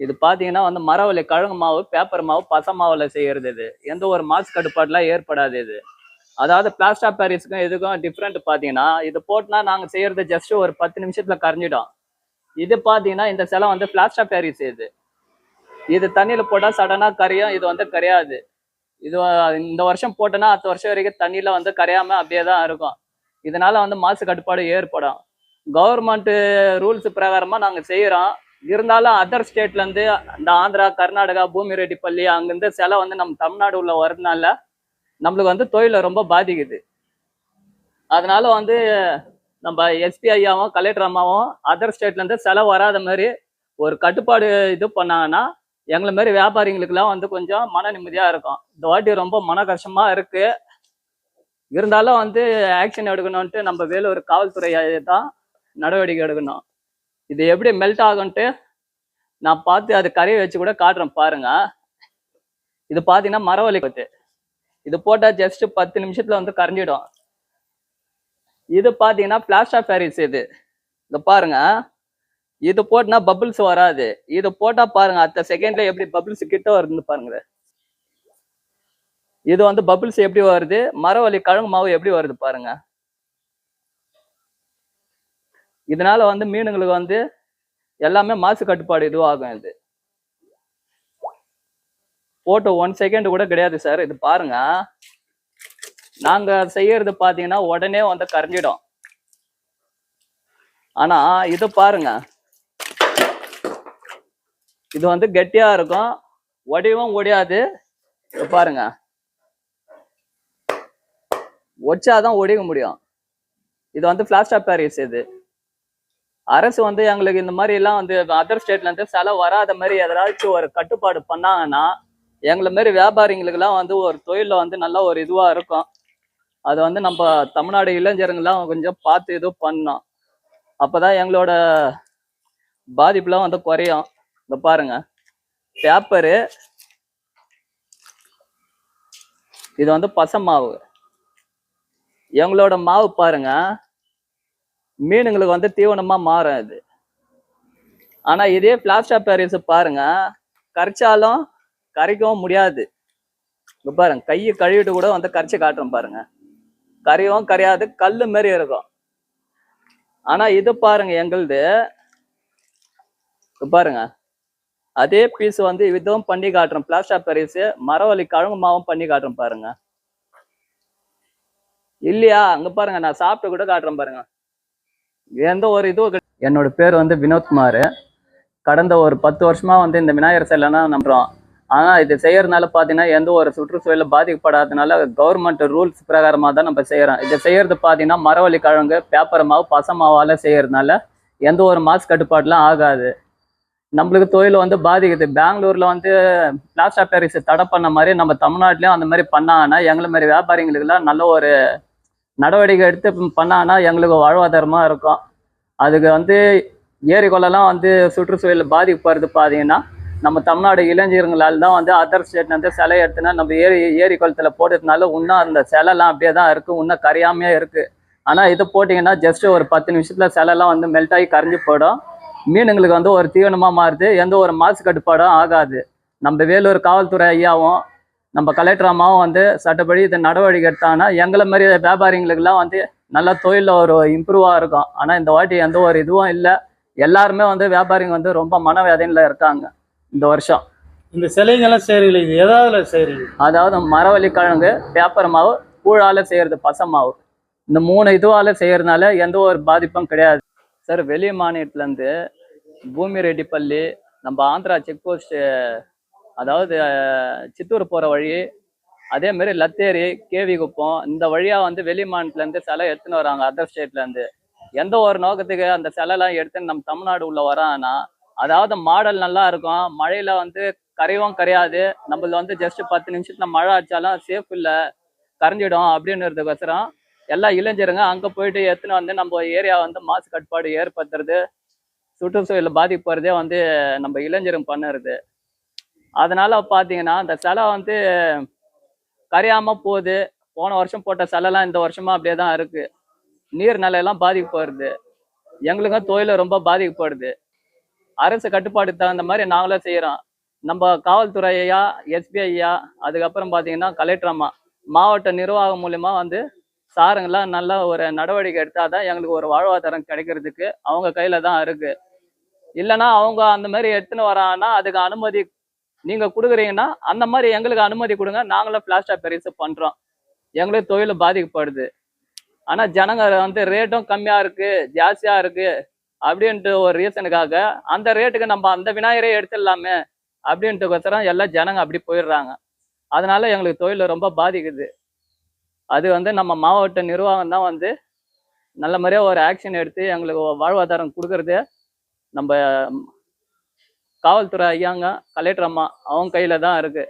இது பாத்தீங்கன்னா வந்து மரவள்ளி கழுங்கு மாவு பேப்பர் மாவு பசை மாவில் செய்யறது இது. எந்த ஒரு மாசு கட்டுப்பாடுலாம் ஏற்படாது இது. அதாவது பிளாஸ்டா பேரிஸ்க்கும் இதுக்கும் டிஃப்ரெண்ட் பாத்தீங்கன்னா இது போட்டுனா நாங்கள் செய்யறது ஜஸ்ட் ஒரு பத்து நிமிஷத்துல கரைஞ்சிடும். இது பாத்தீங்கன்னா இந்த சிலை வந்து பிளாஸ்டா பேரிஸ் இது. இது தண்ணியில போட்டா சடனா கரையும் இது வந்து கரையாது. இது இந்த வருஷம் போட்டோன்னா அடுத்த வருஷம் வரைக்கும் தண்ணியில வந்து கரையாம அப்படியே தான் இருக்கும். இதனால வந்து மாசு கட்டுப்பாடு ஏற்படும். கவர்மெண்ட் ரூல்ஸ் பிரகாரமா நாங்கள் செய்யறோம். இருந்தாலும் அதர் ஸ்டேட்ல இருந்து இந்த ஆந்திரா கர்நாடகா பூமி ரெட்டிப்பள்ளி அங்கிருந்து சிலை வந்து நம்ம தமிழ்நாடு உள்ள வரதுனால நம்மளுக்கு வந்து தொழிலை ரொம்ப பாதிக்குது. அதனால வந்து நம்ம எஸ்பி ஐயாவும் கலெக்டர் அம்மாவும் அதர் ஸ்டேட்லேருந்து செலவு சிலை வராத மாதிரி ஒரு கட்டுப்பாடு இது பண்ணாங்கன்னா எங்களை மாதிரி வியாபாரிங்களுக்கெல்லாம் வந்து கொஞ்சம் மன நிம்மதியாக இருக்கும். இந்த வாட்டி ரொம்ப மன கஷ்டமா இருக்கு. இருந்தாலும் வந்து ஆக்ஷன் எடுக்கணும்ட்டு நம்ம வேலூர் காவல்துறை தான் நடவடிக்கை எடுக்கணும். இது எப்படி மெல்ட் ஆகும்ட்டு நான் பார்த்து அது கரையை வச்சு கூட காட்டுறேன் பாருங்க. இது பார்த்தீங்கன்னா மரவள்ளி கொத்து இது போட்டால் ஜஸ்ட் பத்து நிமிஷத்தில் வந்து கரைஞ்சிடும். இது பார்த்தீங்கன்னா பிளாஸ்டர் ஃபேரிஸ் இது. இதை பாருங்க. இது போட்டுனா பபுள்ஸ் வராது. இது போட்டால் பாருங்க அடுத்த செகண்ட்ல எப்படி பபுள்ஸ் கிட்ட வருதுன்னு பாருங்க. இது வந்து பபுள்ஸ் எப்படி வருது? மரவள்ளி கழுங்கு மாவு எப்படி வருது பாருங்க. இதனால வந்து மீனுங்களுக்கு வந்து எல்லாமே மாசு கட்டுப்பாடு இதுவாகும் இது. போட்டோ ஒன் செகண்ட் கூட கிடையாது சார் இது பாருங்க. நாங்க செய்யறது பாத்தீங்கன்னா உடனே வந்து கரைஞ்சிடும். ஆனா இது பாருங்க. இது வந்து கெட்டியா இருக்கும். ஒடியவும் ஒடியாது. இது பாருங்க. ஒச்சாதான் ஒடிக்க முடியும். இது வந்து பிளாஸ்டர் பேரிஸ் இது. அரசு வந்து எங்களுக்கு இந்த மாதிரி எல்லாம் வந்து அதர் ஸ்டேட்ல இருந்து செலவு வராத மாதிரி எதாச்சும் ஒரு கட்டுப்பாடு பண்ணாங்கன்னா எங்களை மாதிரி வியாபாரிங்களுக்கெல்லாம் வந்து ஒரு தொழில வந்து நல்ல ஒரு இதுவா இருக்கும். அது வந்து நம்ம தமிழ்நாடு இளைஞருங்கெல்லாம் கொஞ்சம் பார்த்து இது பண்ணோம் அப்பதான் எங்களோட பாதிப்புலாம் வந்து குறையும். இந்த பாருங்க. பேப்பரு இது வந்து பச மாவு. எங்களோட மாவு பாருங்க. மீனுங்களுக்கு வந்து தீவனமா மாறும் இது ஆனா இதே பிளாஸ்டா பாரிஸ் பாருங்க கரைச்சாலும் கரைக்கவும் முடியாது. இங்க பாருங்க கையை கழுவிட்டு கூட வந்து கரைச்சி காட்டுறோம் பாருங்க. கரையவும் கரையாது கல்லு மாதிரி இருக்கும். ஆனா இது பாருங்க எங்களுது. பாருங்க அதே பீஸ் வந்து இதுவும் பண்ணி காட்டுறோம் பிளாஸ்டர் பாரிஸ் மரவள்ளி கழுங்கு மாவும் பண்ணி காட்டுறோம் பாருங்க. இல்லையா? அங்க பாருங்க நான் சாப்பிட்டு கூட காட்டுறேன் பாருங்க. எந்த ஒரு இதுவும் என்னோட பேர் வந்து வினோத்குமார் கடந்த ஒரு பத்து வருஷமா வந்து இந்த விநாயகர் சிலைனா நம்புறோம் ஆனால் இது செய்யறதுனால பார்த்தீங்கன்னா எந்த ஒரு சுற்றுச்சூழல பாதிக்கப்படாதனால கவர்மெண்ட் ரூல்ஸ் பிரகாரமாக தான் நம்ம செய்கிறோம் இதை செய்யறது பார்த்தீங்கன்னா மரவள்ளி கிழங்கு பேப்பர் மாவு பச செய்யறதுனால எந்த ஒரு மாசு கட்டுப்பாடுலாம் ஆகாது. நம்மளுக்கு தொழில் வந்து பாதிக்குது. பெங்களூரில் வந்து பிளாஸ்டர் பாரிஸ் தடை பண்ண மாதிரி நம்ம தமிழ்நாட்டிலையும் அந்த மாதிரி பண்ணாங்கன்னா எங்களை மாதிரி வியாபாரிங்களுக்குலாம் நல்ல ஒரு நடவடிக்கை எடுத்து பண்ணாங்கன்னா எங்களுக்கு வாழ்வாதாரமாக இருக்கும். அதுக்கு வந்து ஏரி குளம்லாம் வந்து சுற்றுச்சூழல் பாதிக்கப்படுறது பார்த்தீங்கன்னா நம்ம தமிழ்நாடு இளைஞர்களால் தான் வந்து அதர் ஸ்டேட்லேருந்து சிலை எடுத்துனா நம்ம ஏரி ஏரி குளத்துல போட்டதுனால இன்னும் அந்த சிலைலாம் அப்படியே தான் இருக்குது இன்னும் கரையாமையே இருக்குது ஆனால் இது போட்டிங்கன்னா ஜஸ்ட் ஒரு பத்து நிமிஷத்தில் சிலைலாம் வந்து மெல்ட் ஆகி கரைஞ்சி போயிடும். மீனுங்களுக்கு வந்து ஒரு தீவனமாக மாறுது எந்த ஒரு மாசு கட்டுப்பாடும் ஆகாது. நம்ம வேலூர் காவல்துறை ஐயாவும் நம்ம கலெக்டர் அம்மாவும் வந்து சட்டப்படி இது நடவடிக்கை எடுத்தாங்கன்னா எங்களை மாதிரி வியாபாரிங்களுக்கெல்லாம் வந்து நல்ல தொழிலில் ஒரு இம்ப்ரூவாக இருக்கும். ஆனால் இந்த வாட்டி எந்த ஒரு இதுவும் இல்லை. எல்லாருமே வந்து வியாபாரிங்க வந்து ரொம்ப மனவேதனையில் இருக்காங்க இந்த வருஷம். இந்த சிலைங்கெல்லாம் செய்றீங்களே இது எதாவது செய்றீங்க அதாவது மரவள்ளி கிழங்கு பேப்பர் மாவு கூழால செய்யறது பச மாவு. இந்த மூணு இதுவால செய்யறதுனால எந்த ஒரு பாதிப்பும் கிடையாது. சார் வெளி மாநிலத்துலேருந்து பூமி ரெட்டிப்பள்ளி நம்ம ஆந்திரா செக் போஸ்ட் அதாவது சித்தூர் போகிற வழி அதே மாதிரி லத்தேரி கேவி குப்பம் இந்த வழியா வந்து வெளி மாநிலத்துலேருந்து சிலை எடுத்துன்னு வராங்க அதர் ஸ்டேட்லேருந்து எந்த ஒரு நோக்கத்துக்கு அந்த சிலைலாம் எடுத்துன்னு நம்ம தமிழ்நாடு உள்ள வராங்கன்னா அதாவது மாடல் நல்லா இருக்கும் மழையில வந்து கரையவும் கரையாது நம்மள வந்து ஜஸ்ட் பத்து நிமிஷத்துல மழை அடிச்சாலும் சேஃப் இல்லை கரைஞ்சிடும் அப்படின்றதுக்கோசரம் எல்லா இளைஞருங்க அங்க போயிட்டு எடுத்துன்னு வந்து நம்ம ஏரியா வந்து மாசு கட்டுப்பாடு ஏற்படுத்துறது சுற்றுச்சூழல் போறதே வந்து நம்ம இளைஞருங்க பண்ணுறது. அதனால பாத்தீங்கன்னா அந்த சிலை வந்து கரையாம போகுது. போன வருஷம் போட்ட சிலைலாம் இந்த வருஷமா அப்படியே தான் இருக்கு. நீர் நிலையெல்லாம் பாதிக்கப்படுது. எங்களுக்கும் தொழில ரொம்ப பாதிக்கப்படுது. அரசு கட்டுப்பாடு தகுந்த மாதிரி நாங்களும் செய்கிறோம் நம்ம காவல்துறை ஐயா எஸ்பி ஐயா அதுக்கப்புறம் பார்த்தீங்கன்னா கலெக்டர் அம்மா மாவட்ட நிர்வாகம் மூலியமா வந்து சாருங்கெல்லாம் நல்ல ஒரு நடவடிக்கை எடுத்தால் தான் எங்களுக்கு ஒரு வாழ்வாதாரம் கிடைக்கிறதுக்கு அவங்க கையில் தான் இருக்கு. இல்லைன்னா அவங்க அந்த மாதிரி எடுத்துன்னு வராங்கன்னா அதுக்கு அனுமதி நீங்க கொடுக்குறீங்கன்னா அந்த மாதிரி எங்களுக்கு அனுமதி கொடுங்க. நாங்களும் பிளாஸ்டா பெருசு பண்றோம். எங்களுக்கு தொழில் பாதிக்கப்படுது. ஆனா ஜனங்க வந்து ரேட்டும் கம்மியா இருக்கு ஜாஸ்தியா இருக்கு அப்படின்ட்டு ஒரு ரீசனுக்காக அந்த ரேட்டுக்கு நம்ம அந்த விநாயகரே எடுத்துடலாமே அப்படின்ட்டுக்கோசரம் எல்லாம் ஜனங்க அப்படி போயிடுறாங்க. அதனால எங்களுக்கு தொழில் ரொம்ப பாதிக்குது. அது வந்து நம்ம மாவட்ட நிர்வாகம் தான் வந்து நல்ல மாதிரியா ஒரு ஆக்ஷன் எடுத்து எங்களுக்கு வாழ்வாதாரம் கொடுக்கறது. நம்ம காவல்துறை ஐயாங்க கலெக்டர் அம்மா அவங்க கையில தான் இருக்கு.